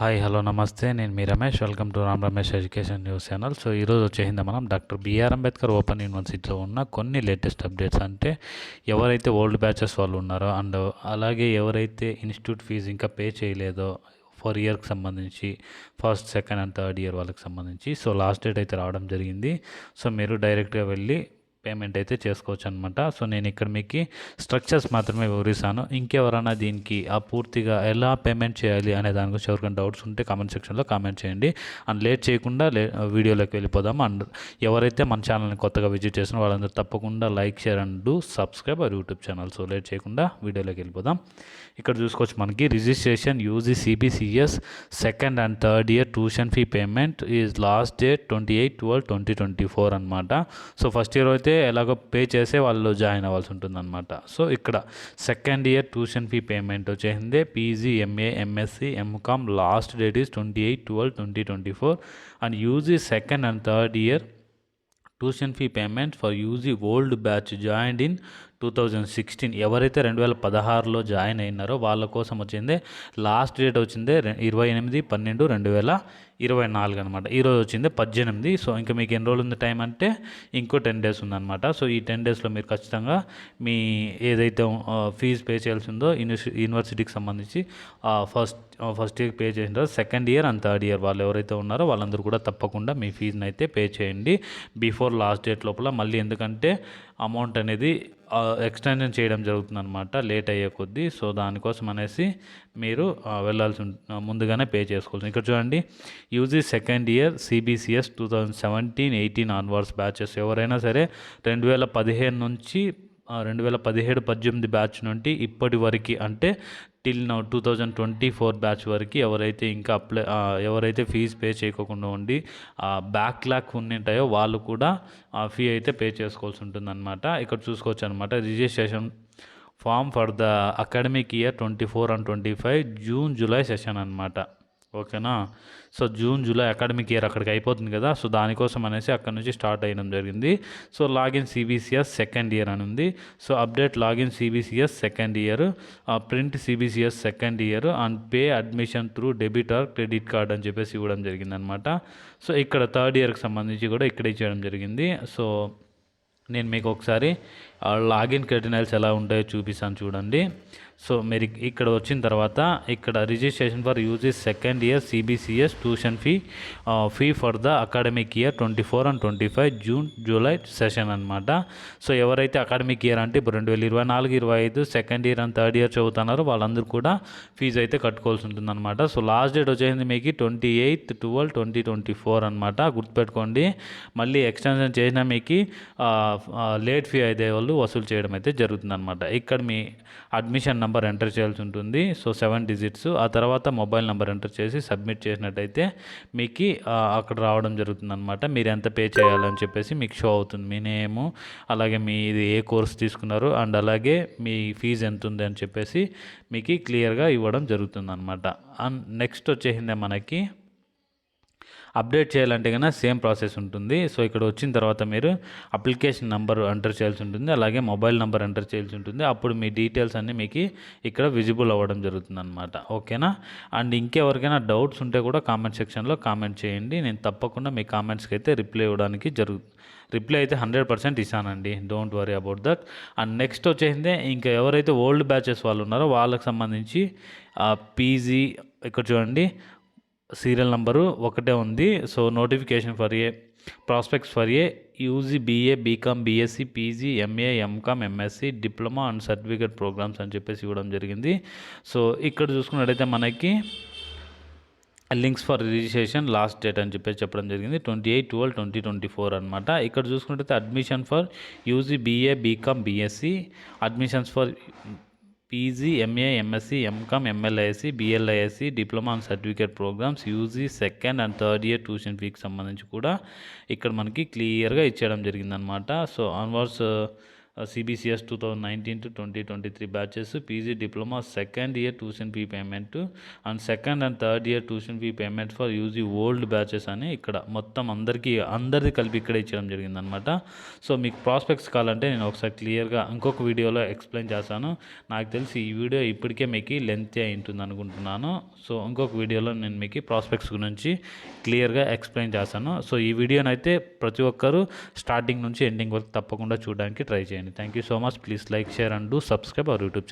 Hi hello namaste. నేను మీ Ramesh. Welcome to Ram Ramesh education news channel. So ఈరోజు వచ్చేసింది మనం డాక్టర్ బిఆర్ అంబేద్కర్ ఓపెన్ యూనివర్సిటీలో ఉన్న కొన్ని లేటెస్ట్ అప్డేట్స్. అంటే ఎవరైతే ఓల్డ్ బ్యాచెస్ వాళ్ళు ఉన్నారో అండ్ అలాగే ఎవరైతే ఇన్స్టిట్యూట్ ఫీజు ఇంకా పే చేయలేదో ఫర్ ఇయర్కి సంబంధించి first second and third year వాళ్ళకి సంబంధించి సో లాస్ట్ డేట్ అయితే రావడం జరిగింది. సో మీరు డైరెక్ట్గా వెళ్ళి పేమెంట్ అయితే చేసుకోవచ్చు అనమాట సో నేను ఇక్కడ మీకు స్ట్రక్చర్స్ మాత్రమే వివరిస్తాను. ఇంకెవరైనా దీనికి ఆ పూర్తిగా ఎలా పేమెంట్ చేయాలి అనే దాని గురించి ఎవరికైనా డౌట్స్ ఉంటే కామెంట్ సెక్షన్లో కామెంట్ చేయండి. అండ్ లేట్ చేయకుండా లే వీడియోలోకి వెళ్ళిపోదాం అండ్ ఎవరైతే మన ఛానల్ని కొత్తగా విజిట్ చేసిన వాళ్ళందరూ తప్పకుండా like share and do subscribe our YouTube channel so late చేయకుండా వీడియోలోకి వెళ్ళిపోదాం. ఇక్కడ చూసుకోవచ్చు మనకి registration UG CBCS second and third year tuition fee payment is last date twenty eight twelve twenty twenty four అనమాట సో ఫస్ట్ ఇయర్ అయితే ఎలాగో pay చేసే వాళ్ళు జాయిన్ అవ్వాల్సి ఉంటుందన్నమాట. సో ఇక్కడ second year tuition fee payment వచ్చేసింది. PG MA MSc MCom last date is twenty eight twelve twenty twenty four and UG second and third year tuition fee payment for UG old batch joined in two thousand sixteen ఎవరైతే రెండు వేల పదహారులో join అయినారో వాళ్ళ కోసం వచ్చింది last date వచ్చింది ఇరవై ఎనిమిది పన్నెండు రెండు వేల ఇరవై నాలుగు అనమాట ఈరోజు వచ్చింది పద్దెనిమిది. సో ఇంకా మీకు ఎన్ని రోజులు ఉంది టైం అంటే ఇంకో టెన్ డేస్ ఉందన్నమాట. సో ఈ టెన్ డేస్లో మీరు ఖచ్చితంగా మీ ఏదైతే ఫీజు పే చేయాల్సి ఉందో యూనివర్సి యూనివర్సిటీకి సంబంధించి ఫస్ట్ ఫస్ట్ ఇయర్ పే చేసిన తర్వాత second year and third year వాళ్ళు ఎవరైతే ఉన్నారో వాళ్ళందరూ కూడా తప్పకుండా మీ ఫీజుని అయితే పే చేయండి బిఫోర్ లాస్ట్ డేట్ లోపల. మళ్ళీ ఎందుకంటే అమౌంట్ అనేది ఎక్స్టెన్షన్ చేయడం జరుగుతుంది అనమాట లేట్ అయ్యే కొద్దీ. సో దానికోసం అనేసి మీరు వెళ్ళాల్సి ముందుగానే పే చేసుకోవచ్చు ఇక్కడ చూడండి UG second year CBCS two thousand seventeen eighteen onwards batches ఎవరైనా సరే రెండు వేల పదిహేను నుంచి రెండు వేల పదిహేడు పద్దెనిమిది బ్యాచ్ నుండి ఇప్పటి వరకు అంటే till now two thousand twenty four batch వరకు ఎవరైతే ఇంకా అప్లై ఎవరైతే ఫీజు పే చేయకోకుండా ఉండి బ్యాక్ లాక్ ఉన్నింటాయో వాళ్ళు కూడా ఆ ఫీ అయితే పే చేసుకోవాల్సి ఉంటుందన్నమాట. ఇక్కడ చూసుకోవచ్చు అనమాట registration form for the academic year twenty four and twenty five June July session అనమాట ఓకేనా? So June July academic year అక్కడికి అయిపోతుంది కదా సో దానికోసం అనేసి అక్కడ నుంచి స్టార్ట్ అయ్యడం జరిగింది. So login CBCS second year అని ఉంది. So update login CBCS second year print CBCS second year and pay admission through debit or credit card అని చెప్పేసి ఇవ్వడం జరిగిందనమాట సో ఇక్కడ థర్డ్ ఇయర్కి సంబంధించి కూడా ఇక్కడ ఇచ్చేయడం జరిగింది. సో నేను మీకు ఒకసారి లాగిన్ క్రెడినల్స్ ఎలా ఉంటాయో చూపిస్తాను చూడండి. సో మీరు ఇక్కడ వచ్చిన తర్వాత ఇక్కడ registration for UGs second year CBCS tuition fee fee for the academic year twenty four and twenty five June July session అనమాట సో ఎవరైతే అకాడమిక్ ఇయర్ అంటే ఇప్పుడు రెండు వేల ఇరవై నాలుగు ఇరవై ఐదు second year and third year చదువుతున్నారో వాళ్ళందరూ కూడా ఫీజు అయితే కట్టుకోవాల్సి ఉంటుందన్నమాట. సో లాస్ట్ డేట్ వచ్చేసింది మీకు twenty eighth twelve twenty twenty four అనమాట గుర్తుపెట్టుకోండి. మళ్ళీ ఎక్స్టెన్షన్ చేసినా మీకు లేట్ ఫీ అయితే వాళ్ళు వసూలు చేయడం అయితే జరుగుతుంది అనమాట ఇక్కడ మీ అడ్మిషన్ నెంబర్ ఎంటర్ చేయాల్సి ఉంటుంది. So seven digits. ఆ తర్వాత మొబైల్ నెంబర్ ఎంటర్ చేసి సబ్మిట్ చేసినట్టయితే మీకు అక్కడ రావడం జరుగుతుంది అనమాట మీరు ఎంత పే చేయాలని చెప్పేసి మీకు షో అవుతుంది. మీ నేము అలాగే మీ ఇది ఏ కోర్స్ తీసుకున్నారు అండ్ అలాగే మీ ఫీజు ఎంత ఉంది అని చెప్పేసి మీకు క్లియర్గా ఇవ్వడం జరుగుతుంది అనమాట అండ్ నెక్స్ట్ వచ్చేసిందే మనకి అప్డేట్ చేయాలంటే కన్నా సేమ్ ప్రాసెస్ ఉంటుంది. సో ఇక్కడ వచ్చిన తర్వాత మీరు అప్లికేషన్ నెంబర్ ఎంటర్ చేయాల్సి ఉంటుంది. అలాగే మొబైల్ నెంబర్ ఎంటర్ చేయాల్సి ఉంటుంది. అప్పుడు మీ డీటెయిల్స్ అన్నీ మీకు ఇక్కడ విజిబుల్ అవ్వడం జరుగుతుంది అనమాట ఓకేనా? అండ్ ఇంకెవరికైనా డౌట్స్ ఉంటే కూడా కామెంట్ సెక్షన్లో కామెంట్ చేయండి. నేను తప్పకుండా మీ కామెంట్స్కి అయితే రిప్లై ఇవ్వడానికి జరుగు రిప్లై అయితే హండ్రెడ్ పర్సెంట్ ఇస్తానండి. Don't worry about that. And next వచ్చేసిందే ఇంకా ఎవరైతే ఓల్డ్ బ్యాచెస్ వాళ్ళు ఉన్నారో వాళ్ళకి సంబంధించి పీజీ ఇక్కడ చూడండి సీరియల్ నంబరు ఒకటే ఉంది. So notification for a prospectus for a UG BA BCom BSc PG MA MCom MSc diploma and certificate programmes అని చెప్పేసి ఇవ్వడం జరిగింది. సో ఇక్కడ చూసుకున్నట్టయితే మనకి links for registration last date అని చెప్పేసి చెప్పడం జరిగింది. Twenty eight twelve twenty twenty four అనమాట ఇక్కడ చూసుకున్నట్టయితే admission for UG BA BCom BSc admissions for PG MA MSc MCom MLISc BLISc diploma and certificate programmes UG second and third year tuition ఫీకి సంబంధించి కూడా ఇక్కడ మనకి క్లియర్గా ఇచ్చేయడం జరిగిందనమాట so onwards CBCS two thousand nineteen to twenty twenty three batches PG diploma second year tuition fee payment and second and third year tuition fee payment for UG old batches అని ఇక్కడ మొత్తం అందరికీ అందరిది కలిపి ఇక్కడ ఇచ్చడం జరిగిందనమాట సో మీకు prospects కావాలంటే నేను ఒకసారి క్లియర్గా ఇంకొక వీడియోలో ఎక్స్ప్లెయిన్ చేస్తాను. నాకు తెలిసి ఈ వీడియో ఇప్పటికే మీకు లెంత్ అయి ఉంటుంది అనుకుంటున్నాను. సో ఇంకొక వీడియోలో నేను మీకు ప్రాస్పెక్ట్స్ గురించి క్లియర్గా ఎక్స్ప్లెయిన్ చేస్తాను. సో ఈ వీడియోనైతే ప్రతి ఒక్కరూ స్టార్టింగ్ నుంచి ఎండింగ్ వరకు తప్పకుండా చూడడానికి ట్రై చేయండి. Thank you so much please like share and do subscribe our YouTube channel